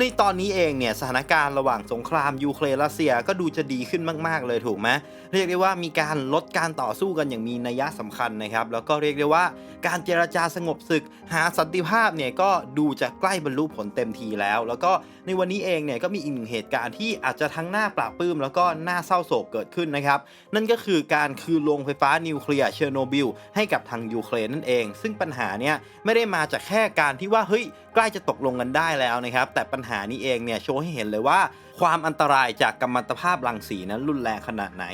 ในตอนนี้เองเนี่ยสถานการณ์ระหว่างสงครามยูเครนรัสเซียก็ดูจะดีขึ้นมาก ๆ เลยถูกไหมเรียกได้ว่ามีการลดการต่อสู้กันอย่างมีนัยสำคัญนะครับ แล้วก็เรียกได้ว่าการเจรจาสงบศึก หาสันติภาพเนี่ยก็ดูจะใกล้บรรลุผลเต็มทีแล้ว แล้วก็ในวันนี้เองเนี่ยก็มีอีกหนึ่งเหตุการณ์ที่อาจจะทั้งหน่าปราบปลื้ม แล้วก็หน่าเศร้าโศกเกิดขึ้นนะครับ นั่นก็คือการคืนโรงไฟฟ้านิวเคลียร์เชอร์โนบิลให้กับทางยูเครนนั่นเอง ซึ่งปัญหาเนี่ยไม่ได้มาจากแค่การที่ว่าเฮ้ยใกล้จะตกลงกันได้แล้วนะครับแต่ปัญหานี้เองเนี่ยโชว์ให้เห็นเลยว่า ความอันตรายจากกัมมันตภาพรังสีนั้นรุนแรงขนาดไหน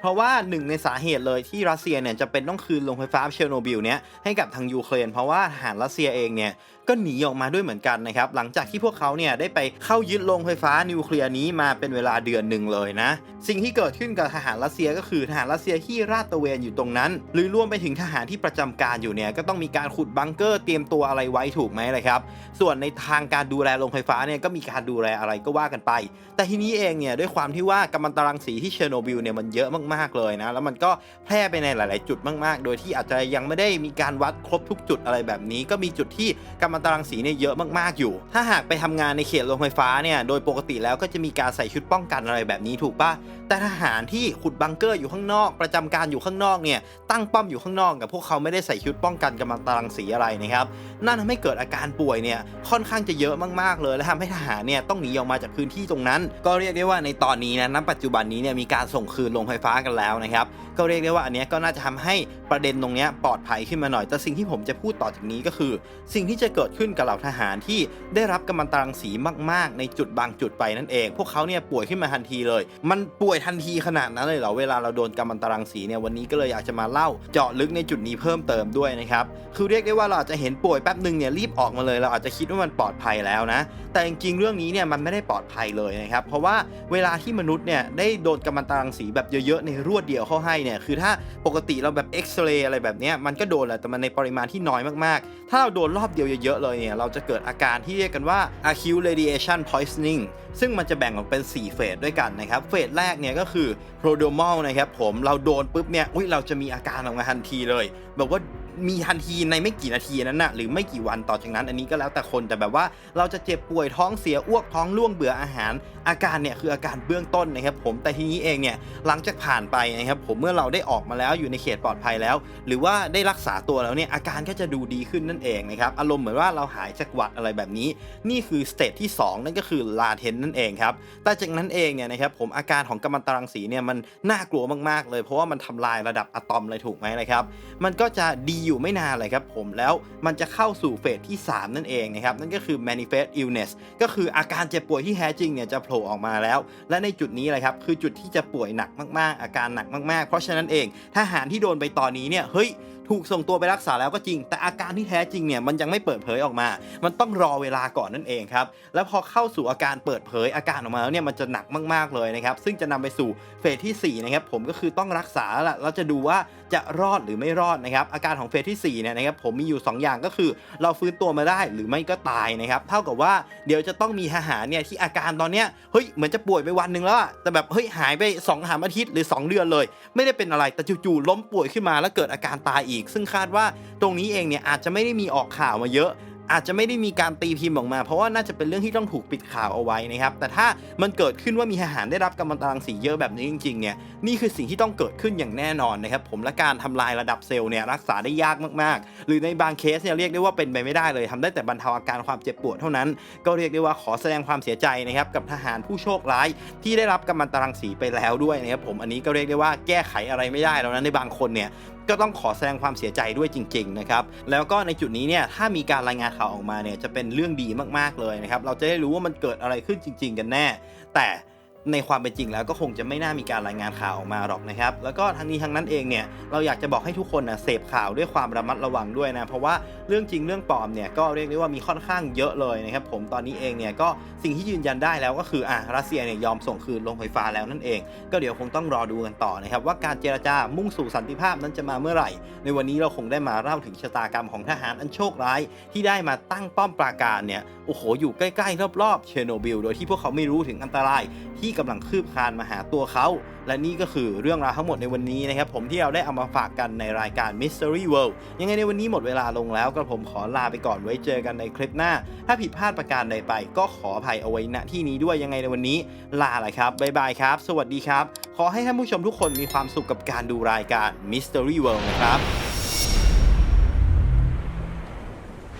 เพราะว่าหนึ่งในสาเหตุเลยที่รัสเซียเนี่ยจะเป็นต้องคืนโรงไฟฟ้าเชอร์โนบิลเนี่ยให้กับทางยูเครน เพราะว่าทหารรัสเซียเองเนี่ยก็หนีออกมาด้วยเหมือนกันนะครับ หลังจากที่พวกเขาเนี่ยได้ไปเข้ายึดโรงไฟฟ้านิวเคลียร์นี้มาเป็นเวลาเดือนหนึ่งเลยนะ สิ่งที่เกิดขึ้นกับทหารรัสเซียก็คือทหารรัสเซียที่ราดตระเวนอยู่ตรงนั้น หรือรวมไปถึงทหารที่ประจำการอยู่เนี่ยก็ต้องมีการขุดบังเกอร์เตรียมตัวอะไรไว้ถูกไหมเลยครับ ส่วนในทางการดูแลโรงไฟฟ้าเนี่ยก็มีการดูแลอะไรก็ว่ากันไป แต่ทีนี้เองเนี่ยด้วยความที่ว่ากัมมันตรังสีที่เชอร์โนบิลเนี่ยมันเยอะมากๆเลยนะ แล้วมันก็แพร่ไปในหลาย ๆ จุดมาก ๆ โดยที่อาจจะยังไม่ได้มีการวัดครบทุกจุดอะไรแบบนี้ ก็มีจุดที่กัมมันตรังสีเนี่ยเยอะมาก ๆ อยู่ ถ้าหากไปทำงานในเขตโรงไฟฟ้าเนี่ยโดยปกติแล้วก็จะมีการใส่ชุดป้องกันอะไรแบบนี้ถูกปะแต่ทหารที่ขุดบังเกอร์อยู่ข้างนอก ประจำการอยู่ข้างนอกเนี่ยตั้งป้อมอยู่ข้างนอกกับพวกเขาไม่ได้ใส่ชุดป้องกันกัมมันตรังสีอะไรนะครับนั่นทำให้เกิดอาการป่วยเนี่ยค่อนข้างจะเยอะมากๆเลยและทำให้ทหารเนี่ยต้องหนีออกมาจากพื้นที่ตรงนั้นก็เรียกได้ว่าในตอนนี้นะณปัจจุบันนี้เนี่ยมีการส่งคืนโรงไฟฟ้ากันแล้วนะครับก็เรียกได้ว่าอันเนี้ยก็น่าจะทำให้ประเด็นตรงเนี้ยปลอดภัยขึ้นมาหน่อย แต่สิ่งที่ผมจะพูดต่อจากนี้ก็คือ สิ่งที่จะเกิดขึ้นกับเหล่าทหารที่ได้รับกัมมันตรังสีมาก ๆ ในจุดบางจุดไปนั่นเอง พวกเขาเนี่ยป่วยขึ้นมาทันทีเลย มันป่วยทันทีขนาดนั้นเลยเหรอเวลาเราโดนกัมมันตรังสีเนี่ยวันนี้ก็เลยอยากจะมาเล่าเจาะลึกในจุดนี้เพิ่มเติมด้วยนะครับคือเรียกได้ว่าเราอาจจะเห็นป่วยแป๊บหนึ่งเนี่ยรีบออกมาเลย เราอาจจะคิดว่ามันปลอดภัยแล้วนะ แต่จริงๆเรื่องนี้เนี่ยมันไม่ได้ปลอดภัยเลยนะครับเพราะว่าเวลาที่มนุษย์เนี่ยได้โดนกัมมันตรังสีแบบเยอะๆในรวดเดียวเข้าให้เนี่ยคือถ้าปกติเราแบบเอ็กซเรย์อะไรแบบนี้มันก็โดนแหละแต่มันในปริมาณที่น้อยมากๆ ถ้าเราโดนรอบเดียวเยอะๆเลยเนี่ยเราจะเกิดอาการที่เรียกกันว่า acute radiation poisoning ซึ่งมันจะแบ่งออกเป็น 4 เฟสด้วยกันนะครับ เฟสแรกเนี่ยก็คือ prodromal นะครับผมเราโดนปุ๊บเนี่ยอุ้ยเราจะมีอาการออกมาทันทีเลย แบบว่า มีทันทีในไม่กี่นาทีนั้นนะหรือไม่กี่วันต่อจากนั้น อันนี้ก็แล้วแต่คนแต่แบบว่าเราจะเจ็บป่วยท้องเสียอ้วกท้องร่วงเบื่ออาหาร อาการเนี่ยคืออาการเบื้องต้นนะครับผมแต่ทีนี้เองเนี่ยหลังจากผ่านไปนะครับผมเมื่อเราได้ออกมาแล้วอยู่ในเขตปลอดภัยแล้ว หรือว่าได้รักษาตัวแล้วเนี่ยอาการก็จะดูดีขึ้นนั่นเองนะครับอารมณ์เหมือนว่าเราหายจากหวัดอะไรแบบนี้ นี่คือสเตจที่ 2 นั่นก็คือลาเทนนั่นเองครับแต่จากนั้นเองเนี่ยนะครับผมอาการของกัมมันตรังสีเนี่ยมันน่ากลัวมากๆ เลย เพราะว่ามันทำลายระดับอะตอมเลยถูกไหมเลยครับมันก็จะดีอยู่ไม่นานเลยครับผมแล้วมันจะเข้าสู่เฟสที่ 3 นั่นเองนะครับ นั่นก็คือ manifest illness ก็คืออาการเจ็บป่วยที่แท้จริงเนี่ยจะโผล่ออกมาแล้ว และในจุดนี้เลยครับคือจุดที่จะป่วยหนักมากๆ อาการหนักมากๆ เพราะฉะนั้นเองทหารที่โดนไปตอนนี้เนี่ยเฮ้ย ถูกส่งตัวไปรักษาแล้วก็จริง แต่อาการที่แท้จริงเนี่ยมันยังไม่เปิดเผยออกมา มันต้องรอเวลาก่อนนั่นเองครับ แล้วพอเข้าสู่อาการเปิดเผยอาการออกมาแล้วเนี่ยมันจะหนักมากๆเลยนะครับ ซึ่งจะนำไปสู่เฟสที่4นะครับผมก็คือต้องรักษาแล้วละเราจะดูว่าจะรอดหรือไม่รอดนะครับ อาการของเฟสที่4เนี่ยนะครับผมมีอยู่ 2 อย่างก็คือ เราฟื้นตัวมาได้หรือไม่ก็ตายนะครับ เท่ากับว่าเดี๋ยวจะต้องมีทหารเนี่ยที่อาการตอนเนี้ยเฮ้ยเหมือนจะป่วยไปวันหนึ่งแล้วแต่แบบเฮ้ยหายไป2องสามอาทิตย์หรือ 2 เดือนเลย ไม่ได้เป็นอะไรแต่จู่ๆล้มป่วยขึ้นมาแล้วเกิดอาการตายอีกซึ่งคาดว่าตรงนี้เองเนี่ยอาจจะไม่ได้มีออกข่าวมาเยอะอาจจะไม่ได้มีการตีพิมพ์ออกมา เพราะว่าน่าจะเป็นเรื่องที่ต้องถูกปิดข่าวเอาไว้นะครับ แต่ถ้ามันเกิดขึ้นว่ามีทหารได้รับกัมมันตรังสีเยอะแบบนี้จริงๆเนี่ยนี่คือสิ่งที่ต้องเกิดขึ้นอย่างแน่นอนนะครับผมและการทำลายระดับเซลล์เนี่ยรักษาได้ยากมากๆ หรือในบางเคสเนี่ยเรียกได้ว่าเป็นไปไม่ได้เลยทำได้แต่บรรเทาอาการความเจ็บปวดเท่านั้น ก็เรียกได้ว่าขอแสดงความเสียใจนะครับกับทหารผู้โชคร้ายที่ได้รับกัมมันตรังสีไปแล้วด้วยนะครับผมอันนี้ก็เรียกได้ว่าแก้ไขอะไรไม่ได้แล้วนะในบางคนเนี่ย ก็ต้องขอแสดงความเสียใจด้วยจริงๆนะครับแล้วก็ในจุดนี้เนี่ยถ้ามีการรายงานข่าวออกมาเนี่ยจะเป็นเรื่องดีมากๆเลยนะครับเราจะได้รู้ว่ามันเกิดอะไรขึ้นจริง ๆ กันแน่ แต่ ในความเป็นจริงแล้วก็คงจะไม่น่ามีการรายงานข่าวออกมาหรอกนะครับ แล้วก็ทั้งนี้ทั้งนั้นเองเนี่ยเราอยากจะบอกให้ทุกคนนะเสพข่าวด้วยความระมัดระวังด้วยนะเพราะว่าเรื่องจริงเรื่องปลอมเนี่ยก็เรียกได้ว่ามีค่อนข้างเยอะเลยนะครับผมตอนนี้เองเนี่ยก็สิ่งที่ยืนยันได้แล้วก็คืออะรัสเซียเนี่ยยอมส่งคืนโรงไฟฟ้าแล้วนั่นเอง ก็เดี๋ยวคงต้องรอดูกันต่อนะครับว่าการเจรจามุ่งสู่สันติภาพนั้นจะมาเมื่อไหร่ ในวันนี้เราคงได้มาเล่าถึงชะตากรรมของทหารอันโชคร้าย ที่ได้มาตั้งป้อมปราการเนี่ยโอ้โหอยู่ใกล้ๆรอบๆเชอร์โนบิลโดยที่พวกเขาไม่รู้ถึงอันตรายที่กำลังคืบคลานมาหาตัวเขา และนี่ก็คือเรื่องราวทั้งหมดในวันนี้นะครับผมที่เราได้เอามาฝากกันในรายการ Mystery World ยังไงในวันนี้หมดเวลาลงแล้วก็ผมขอลาไปก่อนไว้เจอกันในคลิปหน้า ถ้าผิดพลาดประการใดไป ก็ขออภัยเอาไว้ณที่นี้ด้วยยังไงในวันนี้ ลาเลยครับบ๊ายบายครับ สวัสดีครับ ขอให้ท่านผู้ชมทุกคนมีความสุขกับการดูรายการ Mystery World นะครับ